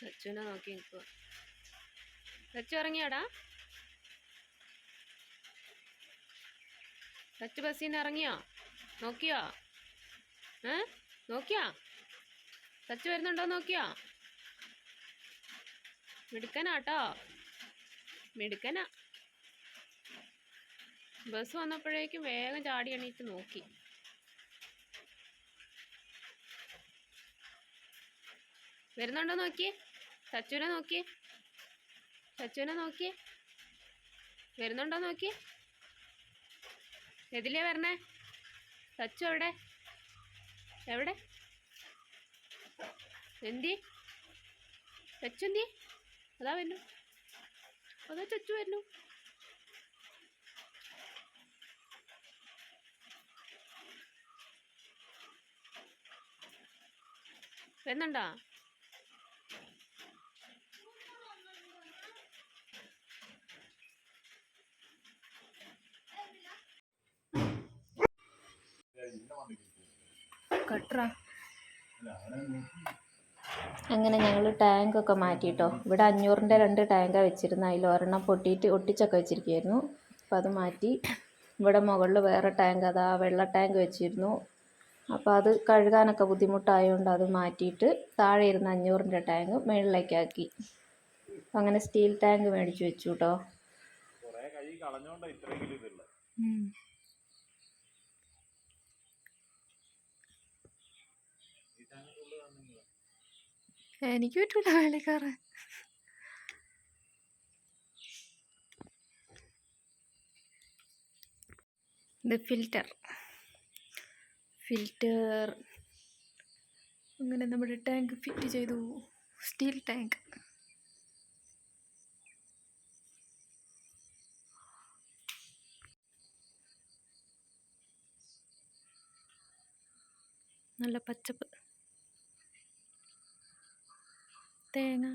സച്ചുവിനെ നോക്കി നിൽക്കുക സച്ചു ഇറങ്ങിയാടാ. സച്ചു ബസ്സിൽ നിന്ന് ഇറങ്ങിയോ? നോക്കിയോ? ഏ? നോക്കിയോ? സച്ചു വരുന്നുണ്ടോ നോക്കിയോ? മിടുക്കനാട്ടോ മിടുക്കനാ. ബസ് വന്നപ്പോഴേക്കും വേഗം ചാടി എണീറ്റ് നോക്കി. വരുന്നുണ്ടോ നോക്കിയേ സച്ചുവിനെ നോക്കിയേ സച്ചുവിനെ നോക്കിയേ വരുന്നുണ്ടോ നോക്കിയേ എതിലേ വരണേ. സച്ചു എവിടെ? എവിടെ? എന്തി? സച്ചു എന്തി? അതാ വരുന്നു. അതാ ചച്ചു വരുന്നു. വരുന്നുണ്ടോ? അങ്ങനെ ഞങ്ങൾ ടാങ്കൊക്കെ മാറ്റിയിട്ടോ ഇവിടെ അഞ്ഞൂറിന്റെ രണ്ട് ടാങ്കാണ് വെച്ചിരുന്നത് അതിൽ ഒരെണ്ണം പൊട്ടിയിട്ട് ഒട്ടിച്ചൊക്കെ വെച്ചിരിക്കുമായിരുന്നു അപ്പോൾ അത് മാറ്റി ഇവിടെ മുകളിൽ വേറെ ടാങ്ക് അതാ വെള്ള ടാങ്ക് വെച്ചിരുന്നു. അപ്പോൾ അത് കഴുകാനൊക്കെ ബുദ്ധിമുട്ടായതുകൊണ്ട് അത് മാറ്റിയിട്ട് താഴെ ഇരുന്ന അഞ്ഞൂറിന്റെ ടാങ്ക് മുകളിലേക്കാക്കി അങ്ങനെ സ്റ്റീൽ ടാങ്ക് മേടിച്ച് വെച്ചു കേട്ടോ കളഞ്ഞോണ്ടാ ഇത്രയെങ്കിലും എനിക്ക് പറ്റൂല മേളിൽ കയറാൻ. ഇത് ഫിൽറ്റർ. ഫിൽറ്റർ. അങ്ങനെ നമ്മുടെ ടാങ്ക് ഫിറ്റ് ചെയ്തു. Steel tank. നല്ല പച്ചപ്പ്. തേങ്ങ.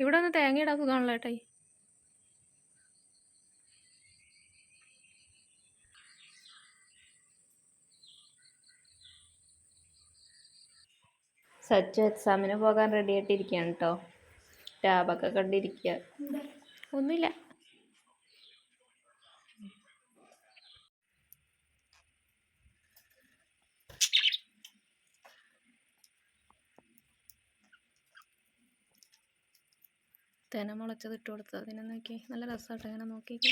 ഇവിടെ ഒന്ന് തേങ്ങ ഇടാൻ സുഖമാണല്ലോ ഏട്ടായി. സച്ചു എക്സാമിന് പോകാൻ റെഡി ആയിട്ടിരിക്കുകയാണ് കേട്ടോ ടാബൊക്കെ കണ്ടിരിക്കുക. ഒന്നുമില്ല. തേന മുളച്ചത് ഇട്ട് കൊടുത്തു അതിനെ നോക്കി. നല്ല രസമായിട്ട് ചേന നോക്കിയിട്ട്.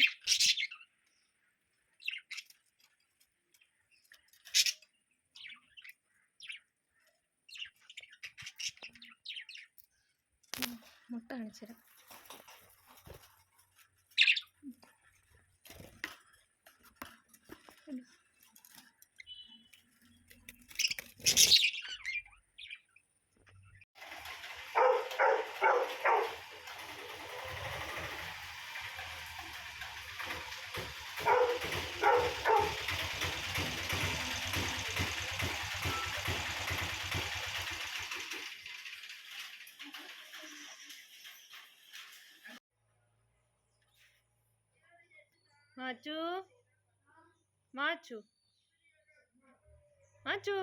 മുട്ട കാണിച്ചുതരാം. മാച്ചു മാച്ചു. മാച്ചു.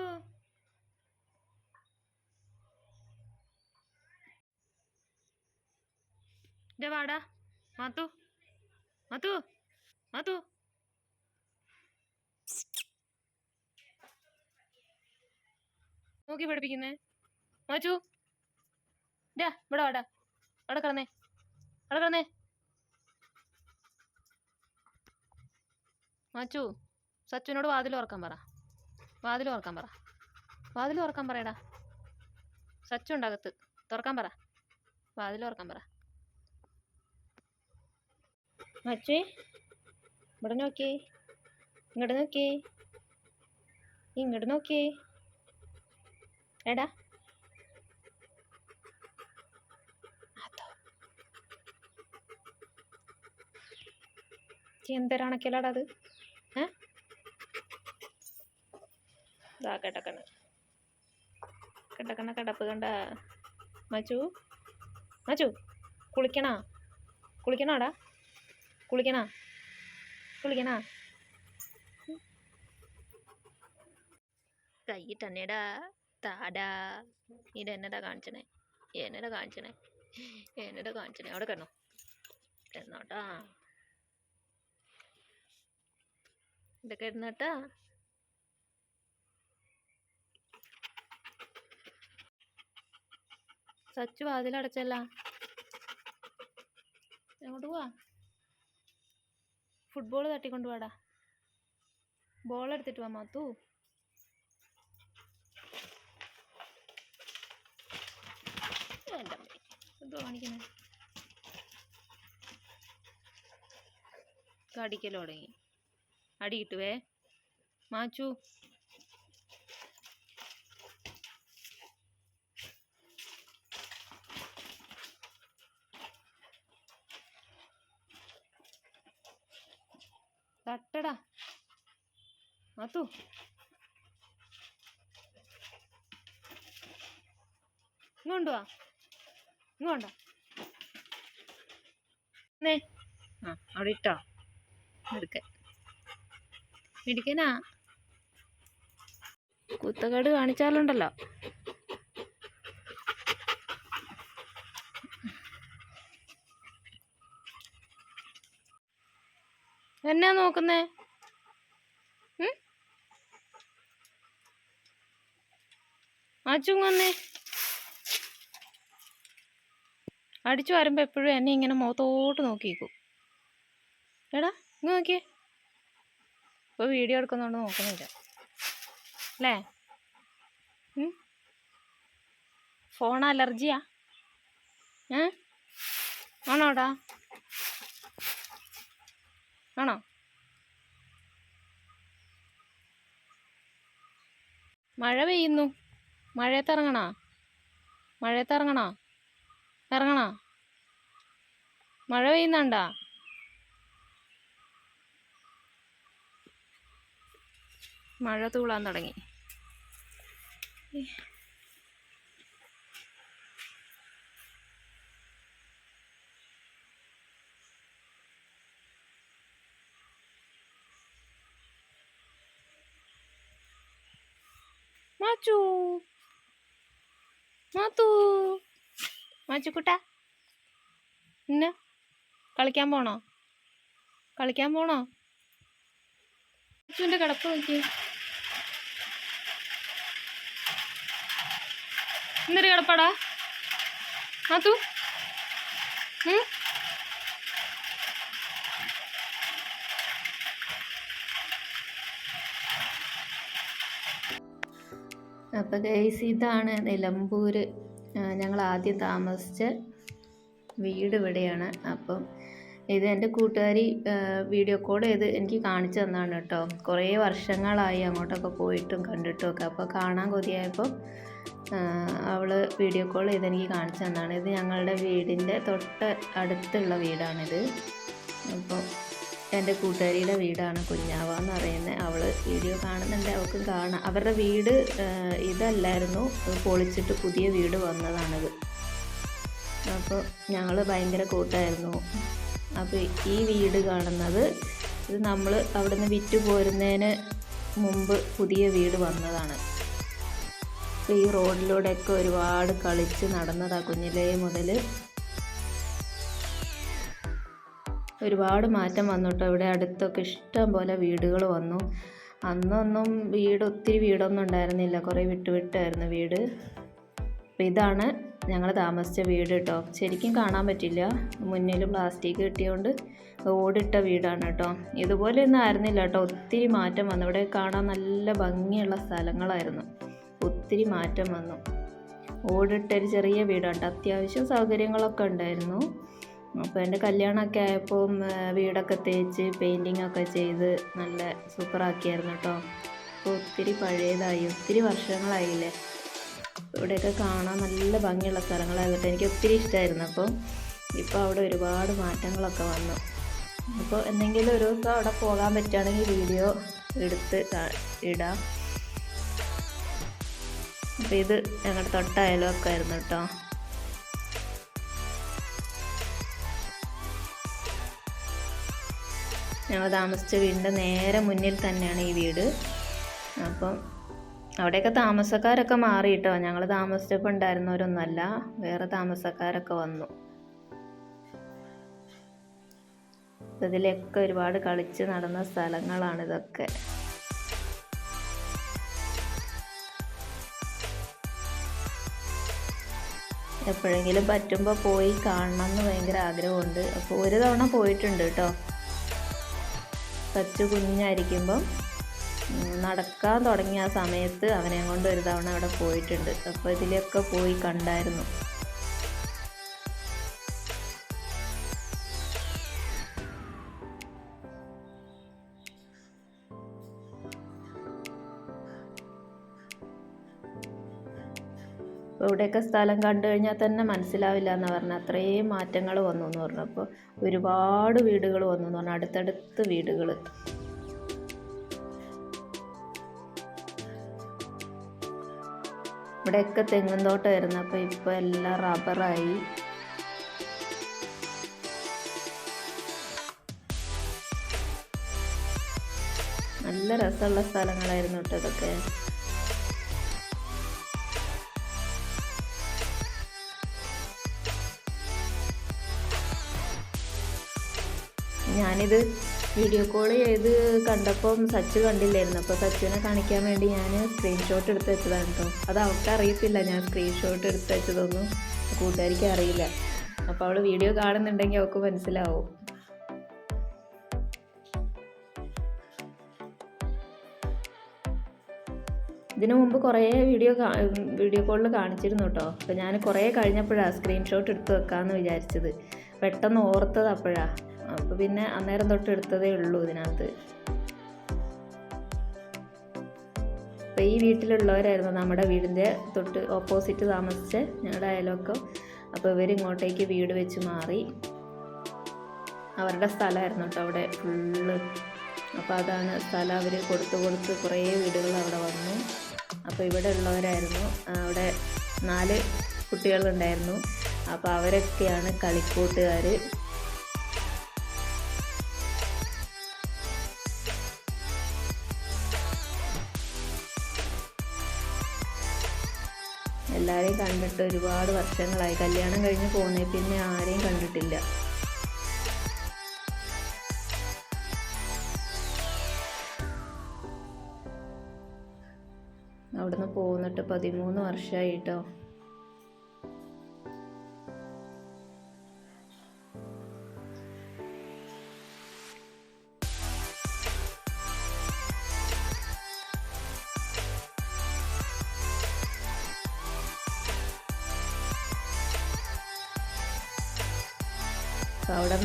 ഇന്റെ വാടാ. മാത്തു. മാത്തു. മാത്തു. നോക്കി പഠിപ്പിക്കുന്നേ. മാച്ചു. ഡാ ഇവിടെ വാടാ. അവിടെ കിടന്നേ. അവിടെ കിടന്നേ. മാച്ചു. സച്ചുവിനോട് വാതിൽ തുറക്കാൻ പറ. വാതിൽ തുറക്കാൻ പറ. വാതിൽ തുറക്കാൻ പറയടാ. സച്ചു ഉണ്ടകത്ത് തുറക്കാൻ പറ. വാതിൽ തുറക്കാൻ പറ. മച്ചേ ഇവിടെ നോക്കിയേ. ഇങ്ങോട്ട് നോക്കിയേ. ഇങ്ങോട്ട് നോക്കിയേ. എടാ. എന്തൊരാണക്കലാടാ അത്. ഇതാ കിടക്കണ കിടക്കണ കിടപ്പ് കണ്ട മച്ചു. മച്ചു കുളിക്കണാ? കുളിക്കണാടാ കുളിക്കണാ? കുളിക്കണാ? കൈ തന്നെടാ താടാ. ഇത് എന്നതാ കാണിച്ചണേ? എന്നതാ കാണിച്ചണേ? എന്നതാ കാണിച്ചണേ? അവിടെ കിടന്നോ. കിടന്നോട്ടാ. ഇതൊക്കെ കിടന്നോട്ടാ സച്ചു വാതിലടച്ചല്ല. എങ്ങോട്ട് പോവാ? ഫുട്ബോൾ തട്ടിക്കൊണ്ട് വാടാ. ബോൾ എടുത്തിട്ട് വാ മാത്തു. എന്തോ കാണിക്കണേ കടിക്കൽ തുടങ്ങി. അടി മാച്ചു. തട്ടടാ. മാത്തു ഇങ്ങോട്ട് വാ. ഇങ്ങോട്ടാ ആ അവിടെ ഇട്ടോ. എടുക്ക. ഇടിക്കനാ കുത്തക്കേട് കാണിച്ചാലുണ്ടല്ലോ. എന്നാ നോക്കുന്നേ? ഉം? അച്ചും വന്നേ. അടിച്ചു വരുമ്പോൾ എപ്പോഴും എന്നെ ഇങ്ങനെ മുഖത്തോട്ട് നോക്കിയിരിക്കും എടാ ഇങ്ങ് നോക്കിയേ. ഇപ്പോൾ വീഡിയോ എടുക്കുന്നോണ്ട് നോക്കുന്നില്ല. അല്ലേ? ഫോൺ അലർജിയാ? ഏ? ആണോടാ? ആണോ? മഴ പെയ്യുന്നു. മഴയത്ത് ഇറങ്ങണോ? മഴയത്ത് ഇറങ്ങണോ? ഇറങ്ങണോ? മഴ പെയ്യുന്നുണ്ടാ? മഴ തൂളാൻ തുടങ്ങി. മാച്ചു മാത്തു മാച്ചുക്കുട്ട ഇന്ന കളിക്കാൻ പോണോ? കളിക്കാൻ പോണോ? മാച്ചുവിന്റെ കിടപ്പ് നോക്കി. ഇന്നൊരു കിടപ്പാടാ. മാത്തു ഉം? അപ്പോൾ ഗൈസ് ഇതാണ് നിലമ്പൂർ ഞങ്ങൾ ആദ്യം താമസിച്ച വീട് ഇവിടെയാണ്. അപ്പം ഇത് എന്റെ കൂട്ടുകാരി വീഡിയോ കോൾ ചെയ്ത് എനിക്ക് കാണിച്ചു തന്നാണ് കേട്ടോ. കുറേ വർഷങ്ങളായി അങ്ങോട്ടൊക്കെ പോയിട്ടും കണ്ടിട്ടും ഒക്കെ. അപ്പോൾ കാണാൻ കൊതിയായപ്പോൾ അവൾ വീഡിയോ കോൾ ചെയ്ത് എനിക്ക് കാണിച്ചു തന്നാണ്. ഇത് ഞങ്ങളുടെ വീടിന്റെ തൊട്ട് അടുത്തുള്ള വീടാണിത്. അപ്പോൾ എന്റെ കൂട്ടുകാരിയുടെ വീടാണ് കുഞ്ഞാവ എന്ന് പറയുന്നത് അവൾ വീഡിയോ കാണുന്നുണ്ട്. അവൾക്ക് കാണാം. അവരുടെ വീട് ഇതല്ലായിരുന്നു. പൊളിച്ചിട്ട് പുതിയ വീട് വന്നതാണിത്. അപ്പോൾ ഞങ്ങൾ ഭയങ്കര കൂട്ടായിരുന്നു. അപ്പോൾ ഈ വീട് കാണുന്നത് ഇത് നമ്മൾ അവിടുന്ന് വിറ്റ് പോരുന്നതിന് മുമ്പ് പുതിയ വീട് വന്നതാണ്. അപ്പോൾ ഈ റോഡിലൂടെയൊക്കെ ഒരുപാട് കളിച്ച് നടന്നതാണ് കുഞ്ഞിലേ മുതൽ ഒരുപാട് മാറ്റം വന്നു കേട്ടോ ഇവിടെ അടുത്തൊക്കെ ഇഷ്ടം പോലെ വീടുകൾ വന്നു. അന്നൊന്നും വീട് ഒത്തിരി വീടൊന്നും ഉണ്ടായിരുന്നില്ല. കുറേ വിട്ടുവിട്ടായിരുന്നു വീട്. അപ്പം ഇതാണ് ഞങ്ങൾ താമസിച്ച വീട് കേട്ടോ ശരിക്കും കാണാൻ പറ്റില്ല. മുന്നിൽ പ്ലാസ്റ്റിക് കിട്ടിയോണ്ട് ഓടിട്ട വീടാണ് കേട്ടോ ഇതുപോലെയൊന്നും ആയിരുന്നില്ല കേട്ടോ ഒത്തിരി മാറ്റം വന്നു. ഇവിടെ കാണാൻ നല്ല ഭംഗിയുള്ള സ്ഥലങ്ങളായിരുന്നു. ഒത്തിരി മാറ്റം വന്നു. ഓടിട്ടൊരു ചെറിയ വീടാണ്. അത്യാവശ്യം സൗകര്യങ്ങളൊക്കെ ഉണ്ടായിരുന്നു. അപ്പോൾ എന്റെ കല്യാണമൊക്കെ ആയപ്പോൾ വീടൊക്കെ തേച്ച് പെയിന്റിങ് ഒക്കെ ചെയ്ത് നല്ല സൂപ്പറാക്കിയായിരുന്നു കേട്ടോ. അപ്പോൾ ഒത്തിരി പഴയതായി ഒത്തിരി വർഷങ്ങളായില്ലേ. ഇവിടെയൊക്കെ കാണാൻ നല്ല ഭംഗിയുള്ള സ്ഥലങ്ങളായിരുന്നു എനിക്ക് ഒത്തിരി ഇഷ്ടമായിരുന്നു. അപ്പോൾ ഇപ്പോൾ അവിടെ ഒരുപാട് മാറ്റങ്ങളൊക്കെ വന്നു. അപ്പോൾ എന്തെങ്കിലും ഒരു ദിവസം അവിടെ പോകാൻ പറ്റുകയാണെങ്കിൽ വീഡിയോ എടുത്ത് ഇടാം. അപ്പോൾ ഇത് ഞങ്ങളുടെ തൊട്ടയലൊക്കെ ആയിരുന്നു കേട്ടോ. ഞങ്ങൾ താമസിച്ച വീടിന്റെ നേരെ മുന്നിൽ തന്നെയാണ് ഈ വീട്. അപ്പം അവിടെയൊക്കെ താമസക്കാരൊക്കെ മാറി കേട്ടോ. ഞങ്ങൾ താമസിച്ചപ്പോൾ ഉണ്ടായിരുന്നവരൊന്നുമല്ല വേറെ താമസക്കാരൊക്കെ വന്നു. ഇതിലൊക്കെ ഒരുപാട് കളിച്ച് നടന്ന സ്ഥലങ്ങളാണ് ഇതൊക്കെ. എപ്പോഴെങ്കിലും പറ്റുമ്പോൾ പോയി കാണണം എന്ന് ഭയങ്കര ആഗ്രഹമുണ്ട്. അപ്പോൾ ഒരു തവണ പോയിട്ടുണ്ട് കേട്ടോ. കൊച്ചു കുഞ്ഞായിരിക്കുമ്പം നടക്കാൻ തുടങ്ങിയ ആ സമയത്ത് അവനെ കൊണ്ട് ഒരു തവണ അവിടെ പോയിട്ടുണ്ട്. അപ്പോൾ ഇതിലൊക്കെ പോയി കണ്ടായിരുന്നു. ഇവിടെയൊക്കെ സ്ഥലം കണ്ടു കഴിഞ്ഞാൽ തന്നെ മനസ്സിലാവില്ല എന്ന് പറഞ്ഞാൽ അത്രയും മാറ്റങ്ങൾ വന്നു എന്ന് പറഞ്ഞു. അപ്പോൾ ഒരുപാട് വീടുകൾ വന്നു എന്ന് പറഞ്ഞാൽ അടുത്തടുത്ത് വീടുകൾ ഇവിടെയൊക്കെ തെങ്ങും തോട്ടമായിരുന്നു അപ്പോൾ ഇപ്പോൾ എല്ലാം റബ്ബറായി. നല്ല രസമുള്ള സ്ഥലങ്ങളായിരുന്നു കേട്ടോ ഇതൊക്കെ. ഞാനിത് വീഡിയോ കോൾ ചെയ്ത് കണ്ടപ്പം സച്ച് കണ്ടില്ലായിരുന്നു. അപ്പോൾ സച്ചുവിനെ കാണിക്കാൻ വേണ്ടി ഞാൻ സ്ക്രീൻഷോട്ട് എടുത്ത് വെച്ചതാണ് കേട്ടോ അത് അവൾക്ക് അറിയത്തില്ല. ഞാൻ സ്ക്രീൻഷോട്ട് എടുത്ത് വെച്ചതൊന്നും കൂട്ടുകാരിക്ക് അറിയില്ല. അപ്പോൾ അവൾ വീഡിയോ കാണുന്നുണ്ടെങ്കിൽ അവൾക്ക് മനസ്സിലാവും. ഇതിനു മുമ്പ് കുറേ വീഡിയോ വീഡിയോ കോളിൽ കാണിച്ചിരുന്നു കേട്ടോ അപ്പോൾ ഞാൻ കുറേ കഴിഞ്ഞപ്പോഴാണ് സ്ക്രീൻഷോട്ട് എടുത്ത് വെക്കാമെന്ന് വിചാരിച്ചത്. പെട്ടെന്ന് ഓർത്തത് അപ്പോഴാണ് അപ്പോൾ പിന്നെ അന്നേരം തൊട്ട് എടുത്തതേ ഉള്ളൂ ഇതിനകത്ത്. അപ്പോൾ ഈ വീട്ടിലുള്ളവരായിരുന്നു നമ്മുടെ വീടിന്റെ തൊട്ട് ഓപ്പോസിറ്റ് താമസിച്ച് ഞങ്ങളുടെ അയലൊക്കെ. അപ്പോൾ ഇവർ ഇങ്ങോട്ടേക്ക് വീട് വെച്ച് മാറി. അവരുടെ സ്ഥലമായിരുന്നു കേട്ടോ അവിടെ ഫുള്ള്. അപ്പോൾ അതാണ് സ്ഥലം അവർ കൊടുത്ത് കൊടുത്ത് കുറേ വീടുകൾ അവിടെ വന്നു. അപ്പോൾ ഇവിടെ ഉള്ളവരായിരുന്നു. അവിടെ നാല് കുട്ടികളുണ്ടായിരുന്നു. അപ്പോൾ അവരൊക്കെയാണ് കളിക്കൂട്ടുകാർ എല്ലാവരെയും കണ്ടിട്ട് ഒരുപാട് വർഷങ്ങളായി. കല്യാണം കഴിഞ്ഞ് പോകുന്നതിൽ പിന്നെ ആരെയും കണ്ടിട്ടില്ല. അവിടുന്ന് പോന്നിട്ട് പതിമൂന്ന് വർഷമായി കേട്ടോ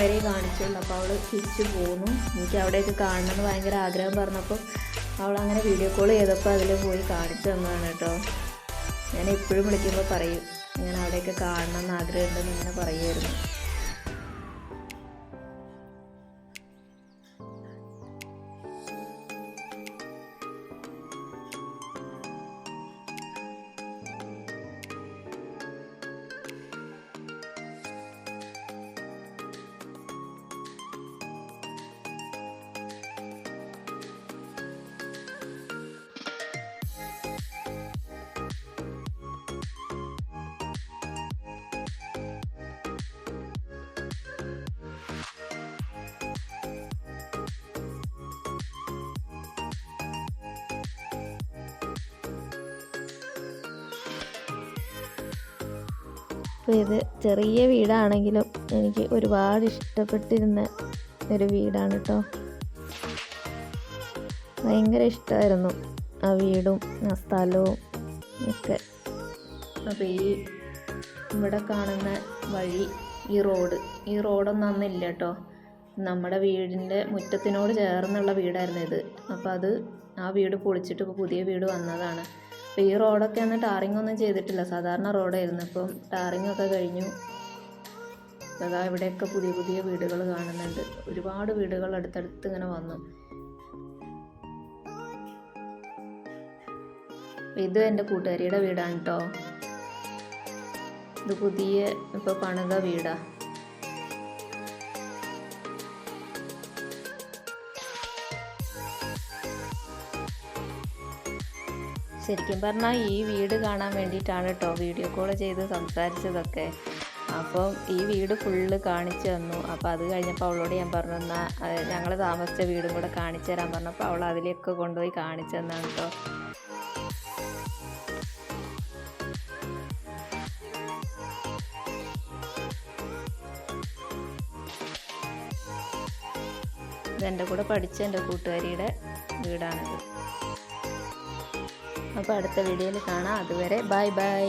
വരെ കാണിച്ചുള്ളൂ. അപ്പോൾ അവൾ തിരിച്ചു പോന്നു. എനിക്ക് അവിടെയൊക്കെ കാണണമെന്ന് ഭയങ്കര ആഗ്രഹം പറഞ്ഞപ്പോൾ അവൾ അങ്ങനെ വീഡിയോ കോൾ ചെയ്തപ്പോൾ അതിൽ പോയി കാണിച്ചു തന്നതാണ് കേട്ടോ. ഞാൻ എപ്പോഴും വിളിക്കുമ്പോൾ പറയും ഞാൻ അവിടെയൊക്കെ കാണണം എന്ന് ആഗ്രഹമുണ്ടെന്ന് ഇങ്ങനെ പറയുമായിരുന്നു. അപ്പോൾ ഇത് ചെറിയ വീടാണെങ്കിലും എനിക്ക് ഒരുപാട് ഇഷ്ടപ്പെട്ടിരുന്ന ഒരു വീടാണ് കേട്ടോ ഭയങ്കര ഇഷ്ടമായിരുന്നു ആ വീടും ആ സ്ഥലവും ഒക്കെ. അപ്പോൾ ഈ ഇവിടെ കാണുന്ന വഴി ഈ റോഡ് ഈ റോഡൊന്നും അന്നില്ല കേട്ടോ നമ്മുടെ വീടിന്റെ മുറ്റത്തിനോട് ചേർന്നുള്ള വീടായിരുന്നു ഇത്. അപ്പോൾ അത് ആ വീട് പൊളിച്ചിട്ട് ഇപ്പോൾ പുതിയ വീട് വന്നതാണ്. അപ്പോൾ ഈ റോഡൊക്കെ അന്ന് ടാറിംഗ് ഒന്നും ചെയ്തിട്ടില്ല. സാധാരണ റോഡായിരുന്നു. ഇപ്പം ടാറിംഗ് ഒക്കെ കഴിഞ്ഞു. അതാ ഇവിടെയൊക്കെ പുതിയ പുതിയ വീടുകൾ കാണുന്നുണ്ട്. ഒരുപാട് വീടുകൾ അടുത്തടുത്ത് ഇങ്ങനെ വന്നു. ഇത് എന്റെ കൂട്ടുകാരിയുടെ വീടാണ് കേട്ടോ ഇത് പുതിയ ഇപ്പോൾ പണിത വീടാ. ശരിക്കും പറഞ്ഞാൽ ഈ വീട് കാണാൻ വേണ്ടിയിട്ടാണ് കേട്ടോ വീഡിയോ കോൾ ചെയ്ത് സംസാരിച്ചതൊക്കെ. അപ്പം ഈ വീട് ഫുള്ള് കാണിച്ചു തന്നു. അപ്പോൾ അത് കഴിഞ്ഞപ്പോൾ അവളോട് ഞാൻ പറഞ്ഞു എന്നാൽ ഞങ്ങൾ താമസിച്ച വീടും കൂടെ കാണിച്ചു തരാൻ പറഞ്ഞപ്പോൾ അവൾ അതിലേക്ക് കൊണ്ടുപോയി കാണിച്ചു തന്നാണ് കേട്ടോ ഇതെന്റെ കൂടെ പഠിച്ച എന്റെ കൂട്ടുകാരിയുടെ വീടാണിത്. അപ്പോൾ അടുത്ത വീഡിയോയിൽ കാണാം. അതുവരെ ബൈ ബൈ.